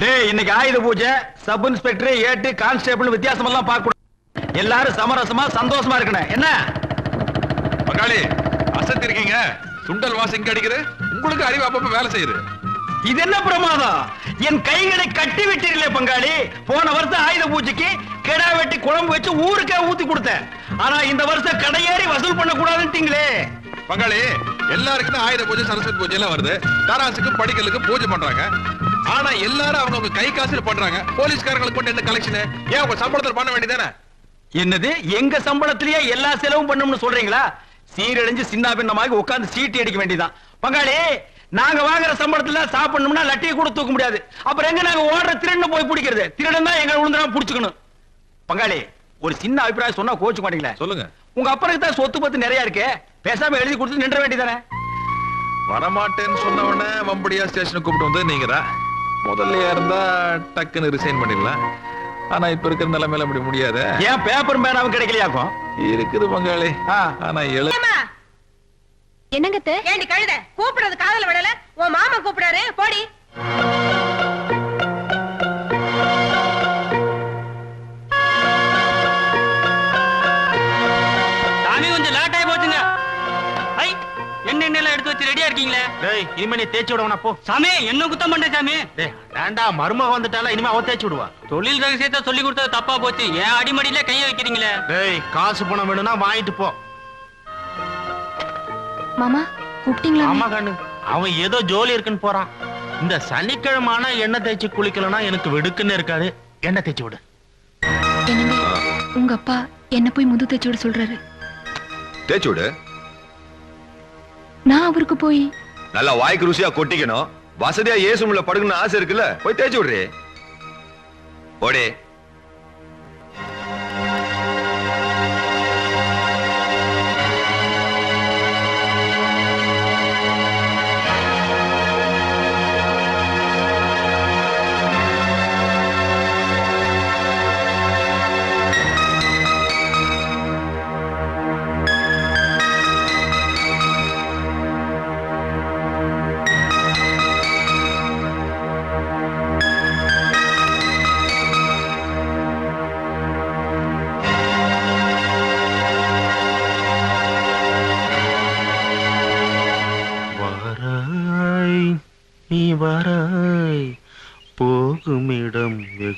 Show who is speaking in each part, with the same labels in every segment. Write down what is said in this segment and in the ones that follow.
Speaker 1: டேய் இன்னைக்கு ஆயுத பூஜை சப் இன்ஸ்பெக்டர் ஏட்டு கான்ஸ்டேபிள் வித்தியாசம் எல்லாம் பார்க்க எல்லாரும் சமரசமா சந்தோஷமா இருக்கணும். என்ன?
Speaker 2: பங்காளி அசத்திருக்கீங்க சுண்டல் வாசம் இங்க அடிக்குது. உங்களுக்கு அறிவு அப்பப்ப வேலை செய்யுது.
Speaker 1: இது என்ன பிரமாதம்? என் கைகளை கட்டி விட்டீர்களே பங்காளி. போன வருஷம் ஆயுத பூஜைக்கு கிடா வெட்டி குழம்பு வச்சு ஊருக்கே ஊத்தி கொடுத்தேன். ஆனா இந்த வருஷம் கடையேறி வசூல் பண்ண கூடாதுட்டீங்களே
Speaker 2: பங்காளி எல்லாருக்கும் ஆயுத பூஜை சரஸ்வதி பூஜை எல்லாம் வருது. தாராசுக்கு படிக்கலுக்கு பூஜை பண்றாங்க. ஆனா எல்லாரும் அவங்க கை காசுல பண்றாங்க. போலீஸ்காரங்களுக்கு மட்டும் என்ன கலெக்ஷன் ஏன் உங்க சம்பளத்தில் பண்ண வேண்டியதானே
Speaker 1: என்னது? எங்க சம்பளத்திலேயே எல்லா செலவும் பண்ணணும்னு சொல்றீங்களா? சீரழிஞ்சு சின்ன பின்னமாக உட்கார்ந்து சீட்டு அடிக்க வேண்டியதான் பங்காளி நாங்க வாங்குற சம்பளத்துல சாப்பிடணும்னா லட்டியை கூட தூக்க முடியாது. அப்புறம் எங்க நாங்க ஓடுற திருடன் போய் பிடிக்கிறது? திருடன் தான் எங்களை விழுந்துடாம புடிச்சுக்கணும். பங்காளி ஒரு சின்ன அபிப்பிராயம் சொன்னா கோச்சு மாட்டீங்களே?
Speaker 2: சொல்லுங்க.
Speaker 1: உங்க அப்பனுக்கு தான் சொத்து பத்து நிறைய இருக்கு. பேசாம எழுதி கொடுத்து நின்ற வேண்டியதானே
Speaker 2: வரமாட்டேன்னு சொன்ன உடனே வம்படியா ஸ்டேஷனுக்கு கூப்பிட்டு வந்து நீங்க தான். முதல்ல இருந்தா டக்குன்னு ரிசைன் பண்ணிடலாம். ஆனா இப்ப இருக்கிற நிலைமையில அப்படி முடியாது.
Speaker 1: ஏன் பேப்பர் பேனாவும் கிடைக்கலையாக்கும்?
Speaker 2: இருக்குது பங்காளி. ஆனா எழு
Speaker 3: என்னங்க?
Speaker 4: ஏண்டி கழுத? கூப்பிடுறது காதல விடல. உன் மாமா கூப்பிடாரு. போடி.
Speaker 1: தேய்ச்சி விடவனா போ.
Speaker 5: சாமி என்ன குத்தம் பண்ற சாமி?
Speaker 1: டேய் வேண்டா மருமக வந்துட்டால இனிமே அவ தேய்ச்சி விடுவா.
Speaker 5: தொழில் ரகசியத்தை சொல்லி கொடுத்தது தப்பா போச்சு. ஏன் அடிமடியில கைய வைக்கிறீங்களே?
Speaker 1: டேய் காசு பணம் வேணும்னா வாங்கிட்டு போ.
Speaker 3: மாமா கூப்பிட்டீங்களா?
Speaker 6: ஆமா கண்ணு. அவன் ஏதோ ஜோலி இருக்குன்னு போறான். இந்த சனிக்கிழமை ஆனா எண்ணெய் தேய்ச்சி குளிக்கலனா எனக்கு வெடுக்குன்னு இருக்காது எண்ணெய் தேய்ச்சி விடு.
Speaker 3: என்னங்க உங்க அப்பா என்ன போய் முது தேய்ச்சி விட சொல்றாரு.
Speaker 7: தேய்ச்சி விடு.
Speaker 3: நான் அவருக்கு போய்
Speaker 7: நல்லா வாய்க்கு ருசியா கொட்டிக்கணும். வசதியா ஏசுமுள்ள படுக்கணும்னு ஆசை இருக்குல்ல? போய் தேய்ச்சி விடுறே. ஓடே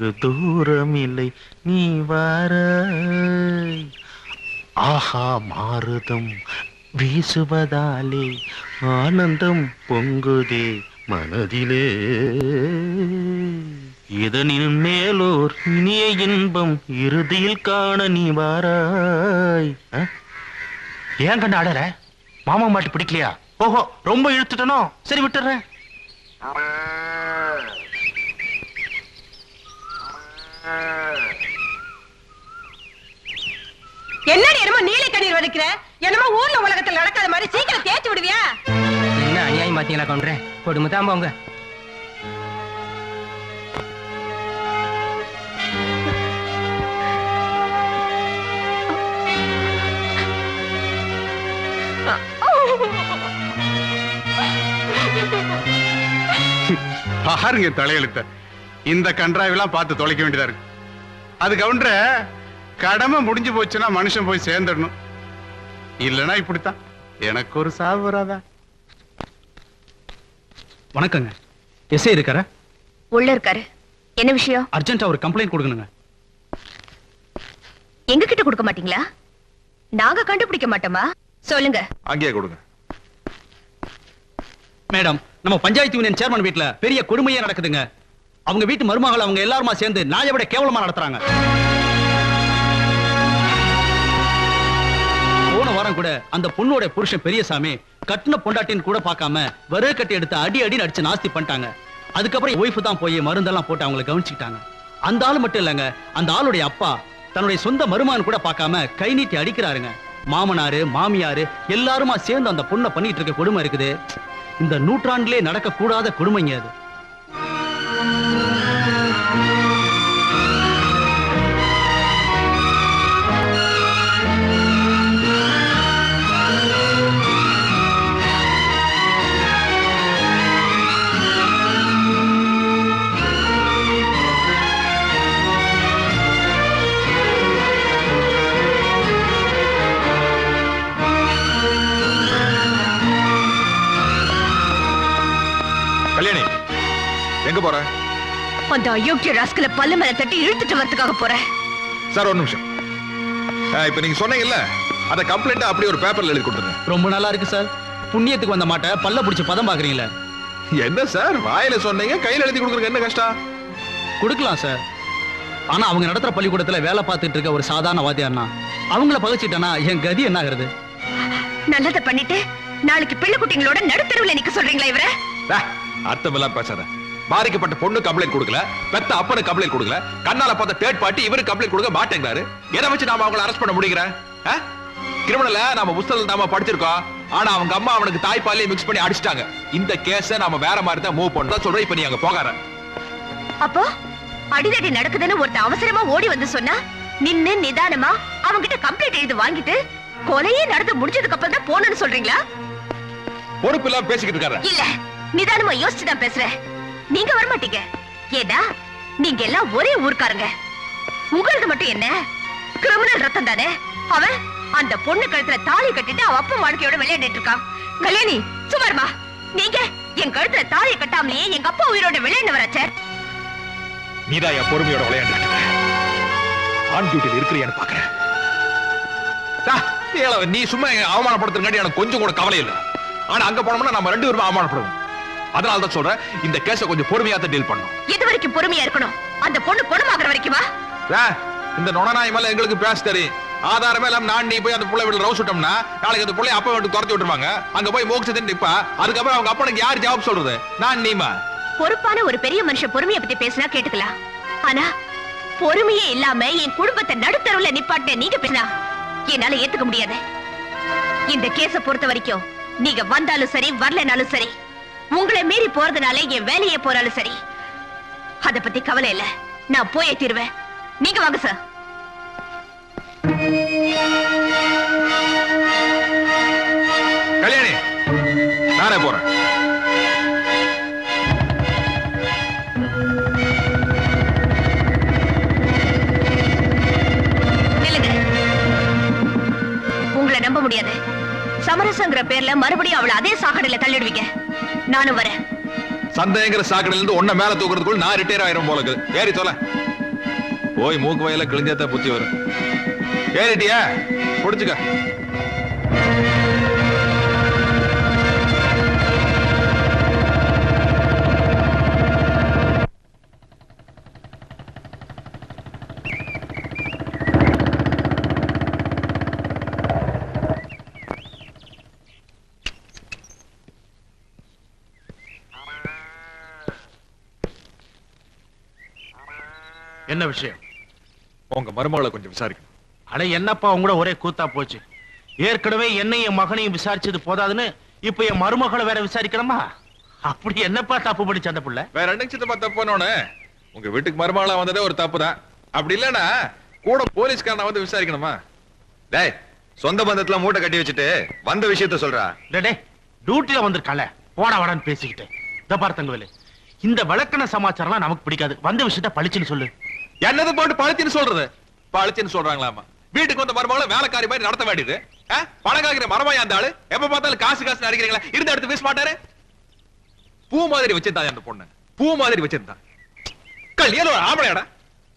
Speaker 6: போகுமிடம் தூரமில்லை நீ வார. ஆஹா மாறுதம் வீசுவதாலே ஆனந்தம் பொங்குதே மனதிலே. இதனின் மேலோர் இனிய இன்பம் இறுதியில் காண நீ வாராய். ஆ? ஏன் கண்டு அடற? மாமா மாட்டு பிடிக்கலையா? ஓஹோ ரொம்ப இழுத்துட்டனோ? சரி விட்டுறேன்
Speaker 4: என்னடி என்னமோ வலிக்கிற என்னமோ ஊர்ல உலகத்துல நடக்காத மாதிரி சீக்கிரம் தேய்ச்சி விடுவியா?
Speaker 5: என்ன அநியாயம் பாத்தீங்களா கவுண்டரே? கொடுமை தான் போங்க.
Speaker 8: பாருங்க தலையெழுத்த. இந்த கன்றாவெல்லாம் பார்த்து தொலைக்க வேண்டியதா இருக்கு. அது கவுண்டர கடமை முடிஞ்சு போச்சுன்னா மனுஷன் போய் சேர்ந்துடணும். இல்லைன்னா இப்படித்தான். எனக்கு ஒரு சாவு வராதா?
Speaker 1: வணக்கங்க. எஸ்ஐ இருக்காரா?
Speaker 3: உள்ள இருக்காரு. என்ன விஷயம்?
Speaker 1: அர்ஜென்ட்டா ஒரு கம்ப்ளைண்ட் கொடுக்கணுங்க.
Speaker 3: எங்க கிட்ட கொடுக்க மாட்டீங்களா? நாங்க கண்டுபிடிக்க மாட்டோமா? சொல்லுங்க.
Speaker 2: அங்கேயே கொடுங்க.
Speaker 1: மேடம் நம்ம பஞ்சாயத்து யூனியன் சேர்மன் வீட்ல பெரிய கொடுமையே நடக்குதுங்க. அவங்க வீட்டு மருமகள் அவங்க எல்லாருமா சேர்ந்து நாயை விட கேவலமா நடத்துறாங்க. வாரம் கூட அந்த பொண்ணோட புருஷன் பெரியசாமி கட்டின பொண்டாட்டின்னு கூட பார்க்காம வரு கட்டி எடுத்து அடி அடி அடிச்சு நாஸ்தி பண்ணிட்டாங்க. அதுக்கப்புறம் ஒய்ஃபு தான் போய் மருந்தெல்லாம் போட்டு அவங்களை கவனிச்சுக்கிட்டாங்க. அந்த ஆள் மட்டும் இல்லைங்க அந்த ஆளுடைய அப்பா தன்னுடைய சொந்த மருமான் கூட பார்க்காம கை நீட்டி அடிக்கிறாருங்க. மாமனாரு மாமியாரு எல்லாருமா சேர்ந்து அந்த பொண்ணை பண்ணிட்டு இருக்க கொடுமை இருக்குது. இந்த நூற்றாண்டிலே நடக்கக்கூடாத கொடுமைங்க அது.
Speaker 3: அந்த அயோக்கிய ராஸ்கல பல்லு மேல தட்டி இழுத்துட்டு வரதுக்காக போறேன்.
Speaker 2: சார் ஒரு நிமிஷம். இப்ப நீங்க சொன்னீங்கல்ல அந்த கம்ப்ளைண்ட் அப்படியே ஒரு பேப்பர்ல எழுதி கொடுத்துருங்க.
Speaker 1: ரொம்ப நல்லா இருக்கு சார். புண்ணியத்துக்கு வந்த மாட்டை பல்ல பிடிச்சி பதம் பாக்குறீங்களே
Speaker 2: என்ன சார் வாயில சொன்னீங்க கையில எழுதி கொடுக்குறதுக்கு என்ன கஷ்டம்?
Speaker 1: கொடுக்கலாம் சார். ஆனா அவங்க நடத்துற பள்ளிக்கூடத்துல வேலை பார்த்துட்டு இருக்க ஒரு சாதாரண வாத்தியார்னா அவங்கள பகைச்சிட்டேன்னா என் கதி என்ன ஆகுறது?
Speaker 3: நல்லதை பண்ணிட்டு நாளைக்கு பிள்ளை குட்டிங்களோட நடுத்தருவுல நிக்க சொல்றீங்களா இவர?
Speaker 2: அர்த்தம் எல்லாம் பேசாத. பாதிக்கப்பட்ட பொண்ணு கம்ப்ளைண்ட் கொடுக்கல பெத்த அப்பனு கம்ப்ளைண்ட் கொடுக்கல கண்ணால பார்த்த தேர்ட் பார்ட்டி இவரு கம்ப்ளைண்ட் கொடுக்க மாட்டேங்கிறாரு. எதை வச்சு நாம அவங்கள அரெஸ்ட் பண்ண முடிகிறேன் கிரிமினல நாம புஸ்தகம் நாம படிச்சிருக்கோம். ஆனா அவங்க அம்மா அவனுக்கு தாய்ப்பாலையே மிக்ஸ் பண்ணி அடிச்சிட்டாங்க. இந்த கேஸ நாம வேற மாதிரி தான் மூவ் பண்றோம் சொல்றேன் இப்ப நீ அங்க போகாத.
Speaker 3: அப்போ அடிதடி நடக்குதுன்னு ஒருத்த அவசரமா ஓடி வந்து சொன்னா நின்னு நிதானமா அவங்கிட்ட கம்ப்ளைண்ட் எழுதி வாங்கிட்டு கொலையே நடந்து முடிஞ்சதுக்கு அப்புறம் தான் போனன்னு சொல்றீங்களா?
Speaker 2: பொறுப்பு இல்லாம பேசிக்கிட்டு இருக்காரு
Speaker 3: இல்ல நிதானமா யோசிச்சு தான் பேசுறேன். நீங்க வர மாட்டீங்க ஏதா நீங்க எல்லாம் ஒரே ஊர்க்காரங்க. உங்களது மட்டும் என்ன? கிரிமினல் ரத்தம் தானே? அவன் அந்த பொண்ணு கழுத்துல தாலி கட்டிட்டு அவ அப்பா வாழ்க்கையோட விளையாடிட்டு இருக்கான். கல்யாணி சுமார்மா நீங்க என் கழுத்துல தாலி கட்டாமலேயே எங்க அப்பா உயிரோட விளையாண்டவராச்சே
Speaker 2: நீதான் என் பொறுமையோட விளையாண்டு இருக்க. ஆன் இருக்கிறியான்னு பாக்குறேன் நீ சும்மா அவமானப்படுத்துறங்காட்டி எனக்கு கொஞ்சம் கூட கவலை இல்லை. ஆனா அங்க போனோம்னா நம்ம ரெண்டு பேரும் அவமானப்படுவோம். அதனால தான் சொல்றேன் இந்த கேஸ கொஞ்சம் பொறுமையா தான் டீல் பண்ணணும்.
Speaker 3: எது வரைக்கும் பொறுமையா இருக்கணும். அந்த பொண்ணு குணமாகற வரைக்குமா
Speaker 2: டா, இந்த நொணநாய் மேல எங்களுக்கு பேச தெரியும். ஆதாரமே இல்லாம நான் நீ போய் அந்த புள்ளை வீட்டுல ரவுஸ் விட்டோம்னா நாளைக்கு அந்த புள்ளைய அப்பா வீட்டு துரத்தி விட்டுருவாங்க. அங்க போய் மோக்ஷத்தின் நிப்பா. அதுக்கப்புறம் அவங்க அப்பனுக்கு யார் ஜவாப் சொல்றது? நான் நீமா
Speaker 3: பொறுப்பான ஒரு பெரிய மனுஷன் பொறுமையை பத்தி பேசினா கேட்டுக்கலாம். ஆனா பொறுமையே இல்லாம என் குடும்பத்தை நடுத்தருவுல நிப்பாட்ட நீங்க பேசினா என்னால ஏத்துக்க முடியாது. இந்த கேஸ பொறுத்த வரைக்கும் நீங்க வந்தாலும் சரி வரலனாலும் சரி உங்களை மீறி போறதுனால என் வேலையே போறாலும் சரி. அத பத்தி கவலை இல்ல. நான் போயே தீருவேன். நீங்க வாங்க சார்
Speaker 2: கல்யாணி நானே போறேன்.
Speaker 3: உங்களை நம்ப முடியாது. சமரசங்கிற பேர்ல மறுபடியும் அவளை அதே சாக்கடையில தள்ளிடுவீங்க. நானும் வரேன்.
Speaker 2: சந்தேகங்கிற சாக்கடையில இருந்து ஒன்ன மேல தூக்குறதுக்குள்ள நான் ரிட்டையர் ஆயிரும் போல இருக்குது. ஏறி சொல்ல போய் மூக்கு வயல கிழிஞ்சாதான் புத்தி வரும். ஏறிட்டியா? புடிச்சுக்க.
Speaker 6: என்ன விஷயம்?
Speaker 2: உங்க மருமகளை கொஞ்சம் விசாரிக்கணும்.
Speaker 6: அட என்னப்பா உங்களோட ஒரே கூத்தா போச்சு. ஏற்கனவே என்னையும் என் மகனையும் விசாரிச்சது போதாதுன்னு இப்ப என் மருமகளை வேற விசாரிக்கணுமா? அப்படி என்னப்பா தப்பு படிச்ச அந்த புள்ள?
Speaker 2: வேற ரெண்டு சித்தப்பா தப்பு பண்ணோன்னு உங்க வீட்டுக்கு மருமகளா வந்ததே ஒரு தப்பு தான். அப்படி இல்லனா கூட போலீஸ்காரனை வந்து விசாரிக்கணுமா?
Speaker 7: டேய் சொந்த பந்தத்துல மூட்டை கட்டி வச்சுட்டு வந்த விஷயத்த சொல்றா.
Speaker 6: டே டியூட்டில வந்திருக்கால போடா வாடான்னு பேசிக்கிட்டு. இத பாரு தங்கவேலு. இந்த விளக்கண சமாச்சாரம்லாம் நமக்கு பிடிக்காது. வந்த விஷயத்த பளிச்சுன்னு சொல்லு.
Speaker 2: என்னது போட்டு பழுத்தின்னு சொல்றது? பழுத்தின்னு சொல்றாங்களாமா வீட்டுக்கு வந்த மருமகளை வேலைக்காரி மாதிரி நடத்த வேண்டியது. ஆ? மரமா அந்த ஆளு? எப்ப பார்த்தாலும் காசு காசு அடிக்கிறீங்களா? இருந்த எடுத்து பேச மாட்டாரு? பூ மாதிரி வச்சிருந்தா அந்த பொண்ணு. பூ மாதிரி வச்சிருந்தா. கல்யாணம் ஒரு ஆம்பளையாடா.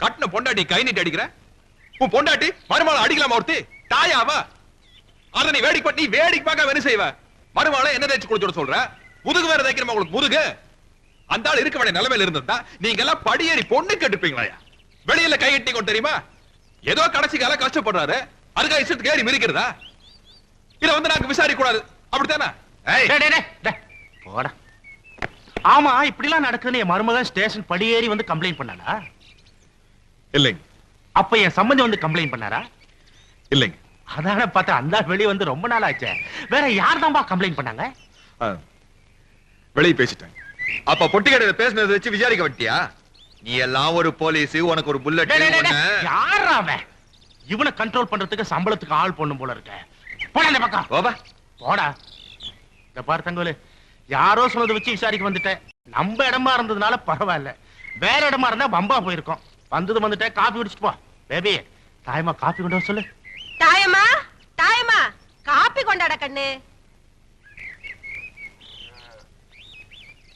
Speaker 2: கட்டின பொண்டாட்டி கை நீட்டி அடிக்கிற. உன் பொண்டாட்டி மருமகளை அடிக்கலாமா ஒருத்தி? தாயாவா? அத நீ வேடிக்கை பண்ணி வேடிக்கை பார்க்க வேணும் செய்வ? மருமகளை என்ன தேய்ச்சி கொடுத்து சொல்ற? முதுகு வேற தைக்கிறமா உங்களுக்கு முதுகு? அந்த ஆள் இருக்க வேண்டிய நிலைமையில இருந்திருந்தா நீங்க எல்லாம் படியேறி பொண்ணு கேட்டுப்பீங்களா வெளியில கை கட்டி கொண்டு தெரியுமா? ஏதோ கடைசி கால கஷ்டப்படுறாரு. அதுக்காக இஷ்டத்துக்கு ஏறி மிதிக்கிறதா? இத வந்து நாங்க விசாரிக்க கூடாது அப்படித்தானே
Speaker 6: போடா. ஆமா இப்படிலாம் நடக்குதுன்னு என் மருமகன் ஸ்டேஷன் படியேறி வந்து கம்ப்ளைண்ட் பண்ணானா?
Speaker 2: இல்லைங்க.
Speaker 6: அப்ப என் சம்பந்தி வந்து கம்ப்ளைண்ட் பண்ணாரா?
Speaker 2: இல்லைங்க.
Speaker 6: அதான பார்த்தா அந்த வெளிய வந்து ரொம்ப நாள் ஆச்சே. வேற யார் தான்பா கம்ப்ளைண்ட் பண்ணாங்க
Speaker 2: வெளிய பேசிட்டேன்.
Speaker 7: அப்ப பொட்டி கடையில பேசுனதை வச்சு விசாரிக்க வட்டியா நீ எல்லாம் ஒரு போலீஸ் உனக்கு ஒரு புல்லட்
Speaker 6: யார்ரா அவன்? இவனை கண்ட்ரோல் பண்றதுக்கு சம்பளத்துக்கு ஆள் பொண்ணும் போல இருக்க. போடா இந்த பக்கம்.
Speaker 7: ஓபா
Speaker 6: போடா. இந்த பாரு தங்கோலு யாரோ சொன்னதை வச்சு விசாரிக்க வந்துட்டேன். நம்ம இடமா இருந்ததுனால பரவாயில்ல. வேற இடமா இருந்தா பம்பா போயிருக்கோம். வந்தது வந்துட்டேன். காபி குடிச்சிட்டு போ. பேபி தாயமா காபி கொண்டு வர சொல்லு.
Speaker 4: தாயம்மா தாயம்மா காப்பி கொண்டாட கண்ணு.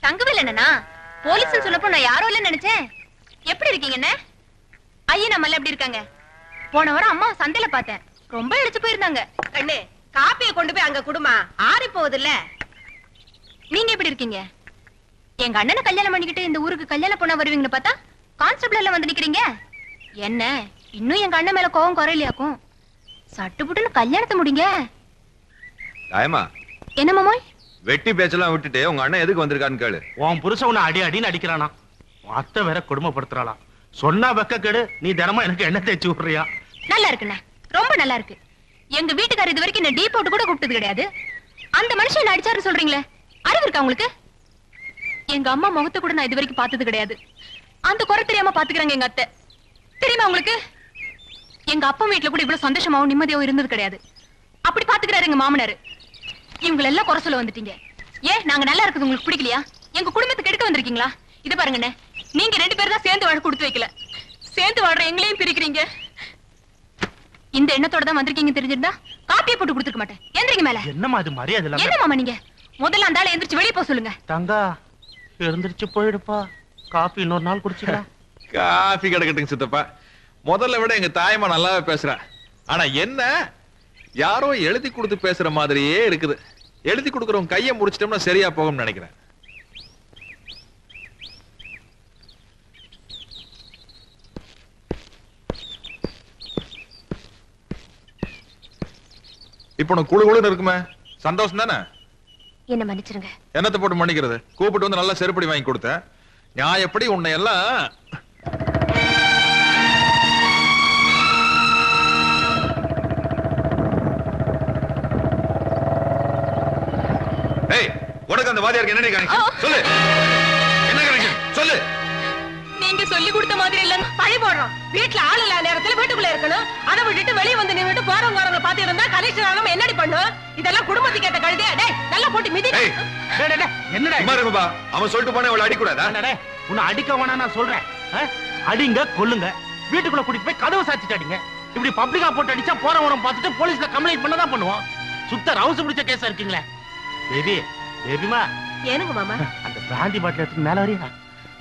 Speaker 3: தங்கவேல் என்னன்னா
Speaker 9: போலீஸ் சொல்லப்போ நான் யாரும் இல்ல நினைச்சேன். எப்படி இருக்கீங்கண்ணே ஐயா நம்ம எப்படி இருக்காங்க? போன வாரம் அம்மா சந்தையில பார்த்தேன். ரொம்ப இடிச்சு போயிருந்தாங்க.
Speaker 4: கண்ணு காப்பியை கொண்டு போய் அங்க குடுமா. ஆறி போகுதுல்ல.
Speaker 9: நீங்க எப்படி இருக்கீங்க? எங்க அண்ணனை கல்யாணம் பண்ணிக்கிட்டு இந்த ஊருக்கு கல்யாணம் பண்ண வருவீங்கன்னு பார்த்தா கான்ஸ்டபிள் எல்லாம் வந்து நிக்கிறீங்க? என்ன? இன்னும் எங்க அண்ணன் மேல கோவம் குறையிலையாக்கும்? சட்டு புட்டுன்னு கல்யாணத்தை முடிங்க.
Speaker 7: தாயமா
Speaker 9: என்ன மாமோய்
Speaker 7: வெட்டி பேச்செல்லாம் விட்டுட்டு உங்க அண்ணன் எதுக்கு வந்திருக்கான்னு கேளு.
Speaker 6: உன் புருஷன் உன்னை அடி அடின்னு அடிக்கிறானா அத்தை வேற கொடுமைப்படுத்துறாளாம் சொன்னா வெக்க கெடு நீ தினமும் எனக்கு எண்ணெய் தேய்ச்சி விடுறியா?
Speaker 9: நல்லா இருக்குண்ணே. ரொம்ப நல்லா இருக்கு. எங்க வீட்டுக்காரர் இது வரைக்கும் என்ன டீ போட்டு கூட கூப்பிட்டது கிடையாது. அந்த மனுஷன் என்ன அடிச்சாரு சொல்றீங்களே? அறிவு இருக்கா உங்களுக்கு? எங்க அம்மா முகத்தை கூட நான் இது வரைக்கும் பார்த்தது கிடையாது. அந்த குறை தெரியாம பாத்துக்கிறாங்க எங்க அத்தை. தெரியுமா உங்களுக்கு? எங்க அப்பா வீட்டுல கூட இவ்வளவு சந்தோஷமாவும் நிம்மதியாவும் இருந்தது கிடையாது. அப்படி பாத்துக்கிறாரு எங்க மாமனாரு. இவங்க எல்லாம் குறை சொல்ல வந்துட்டீங்க. ஏன் நாங்க நல்லா இருக்குது உங்களுக்கு பிடிக்கலையா? எங்க குடும்பத்துக்கு எடுக்க வந்திருக்கீங்களா? இது பாருங்கண்ணே. நீங்க ரெண்டு பேரும் தான் சேர்ந்து வாழ கொடுத்து வைக்கல. சேர்ந்து வாழ்ற எங்களையும் பிரிக்கிறீங்க. இந்த எண்ணத்தோட தான் வந்திருக்கீங்க தெரிஞ்சிருந்தா காப்பியை போட்டு கொடுத்துருக்க மாட்டேன். எந்திரிங்க மேல.
Speaker 6: என்னம்மா அது மரியாதை இல்லாம?
Speaker 9: என்ன மாமா நீங்க? முதல்ல அந்த ஆளை எந்திரிச்சு வெளியே போக சொல்லுங்க.
Speaker 6: தங்கா எழுந்திருச்சு போயிடுப்பா. காப்பி இன்னொரு நாள் குடிச்சுக்கலாம்.
Speaker 2: காஃபி கிடக்கட்டுங்க சித்தப்பா. முதல்ல விட எங்க தாயம்மா நல்லாவே பேசுறா. ஆனா என்ன? யாரோ எழுதி கொடுத்து பேசுற மாதிரியே இருக்குது. எழுதி கொடுக்கறவங்க கையை முடிச்சிட்டோம்னா சரியா போகும்னு நினைக்கிறேன். இப்போ உனக்கு குழு குழுன்னு இருக்குமே. சந்தோஷம் தானே?
Speaker 9: என்ன மன்னிச்சிருங்க.
Speaker 2: என்னத்தை போட்டு மன்னிக்கிறது? கூப்பிட்டு வந்து நல்லா செருப்படி வாங்கி கொடுத்தேன். நான் எப்படி உன்னை எல்லாம்
Speaker 7: ஏய் உனக்கு அந்த வாதியாருக்கு என்ன கனெக்ஷன் சொல்லு. என்ன கனெக்ஷன் சொல்லு.
Speaker 9: நீங்க சொல்லி கொடுத்த மாதிரி இல்ல
Speaker 4: பழி போடுறோம். வீட்டுல ஆள் இல்லாத நேரத்துல வீட்டுக்குள்ள இருக்கணும். அதை விட்டுட்டு வெளிய வந்து நின்னுட்டு போறவங்க வரவங்க பாத்து இருந்தா கலெக்ஷன் ஆகாம என்னடி பண்ணும்? இதெல்லாம் குடும்பத்துக்கு ஏத்த கழுதே டேய் நல்லா போட்டு மிதி.
Speaker 6: என்னடா?
Speaker 7: இருப்பா அவன் சொல்லிட்டு போனா அவளை அடிக்கூடாதா?
Speaker 6: உன்னை அடிக்க வேணாம் நான் சொல்றேன்? அடிங்க கொல்லுங்க. வீட்டுக்குள்ள கூட்டிட்டு போய் கதவு சாத்திட்டு அடிங்க இப்படி பப்ளிக்கா போட்டு அடிச்சா போறவன பார்த்துட்டு போலீஸ்ல கம்ப்ளைண்ட் பண்ணதான் பண்ணுவோம். சுத்த ரவுசு பிடிச்ச கேஸா இருக்கீங்களே. பேபி பேபிமா.
Speaker 4: ஏனுங்க மாமா?
Speaker 6: அந்த பிராந்தி பாட்டில் எடுத்து மேல வரியா?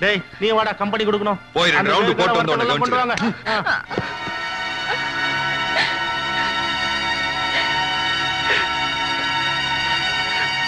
Speaker 6: டேய் நீ வாடா கம்பெனி கொடுக்கணும்.
Speaker 7: போய் ரெண்டு
Speaker 6: பேர்
Speaker 7: போட்டு வந்து
Speaker 6: ஒருத்தர்